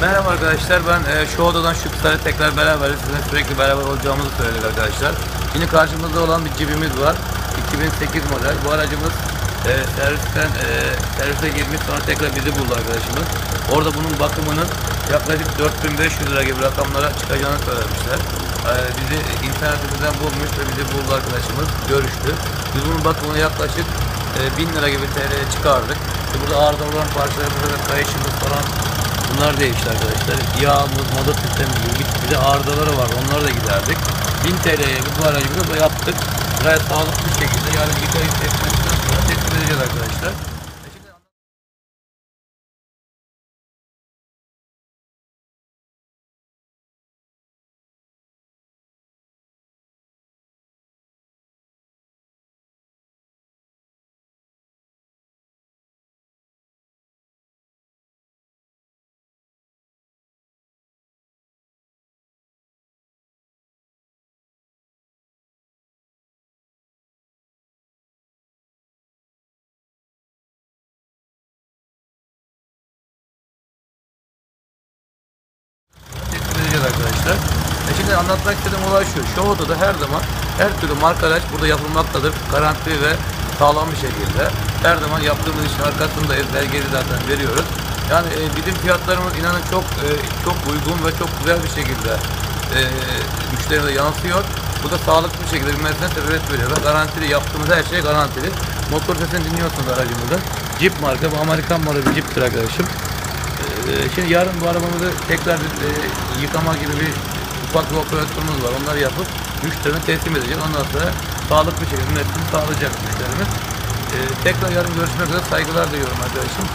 Merhaba arkadaşlar ben e, şu odadan şu kısayla tekrar beraberiz. Sizinle sürekli beraber olacağımızı söyledik arkadaşlar. Yine karşımızda olan bir cibimiz var. 2008 model. Bu aracımız e, servisten e, servise girmiş sonra tekrar bizi buldu arkadaşımız. Orada bunun bakımının yaklaşık 4500 lira gibi rakamlara çıkacağını söylemişler. E, bizi internetimizden bulmuş ve bizi buldu arkadaşımız. Görüştü. Biz bunun bakımını yaklaşık e, 1000 lira gibi TL'ye çıkardık. İşte burada arızalı olan parçalarımızda kayışımız falan Bunlar değişti arkadaşlar. Yağımız, mazot sistemi gibi bir de arızaları var. Onları da giderdik. 1000 TL'ye bu aracımızı da yaptık. Gayet sağlıklı bir şekilde yani yıkayıp teslimedikten sonra teslim edeceğiz arkadaşlar. Arkadaşlar. E şimdi anlatmak istediğim olay şu. Şu odada her zaman her türlü marka araç burada yapılmaktadır. Garantili ve sağlam bir şekilde. Her zaman yaptığımız işin arkasındayız. Belgeyi zaten veriyoruz. Yani e, bizim fiyatlarımız inanın çok e, çok uygun ve çok güzel bir şekilde e, müşterine yansıyor. Bu da sağlıklı bir şekilde bilmesine sebebiyet veriyor. Ve garantili yaptığımız her şey garantili. Motor sesini dinliyorsunuz aracımızın. Jeep marka, bu Amerikan malı bir Jeep'tir arkadaşım. Ee, şimdi yarın bu arabamızı tekrar bir e, yıkama gibi bir ufak bir operasyonumuz var. Onları yapıp müşterine teslim edeceğiz. Ondan sonra sağlıklı şekilde hepsini sağlayacak müşterimiz. Ee, tekrar yarın görüşmek üzere saygılar diliyorum arkadaşım.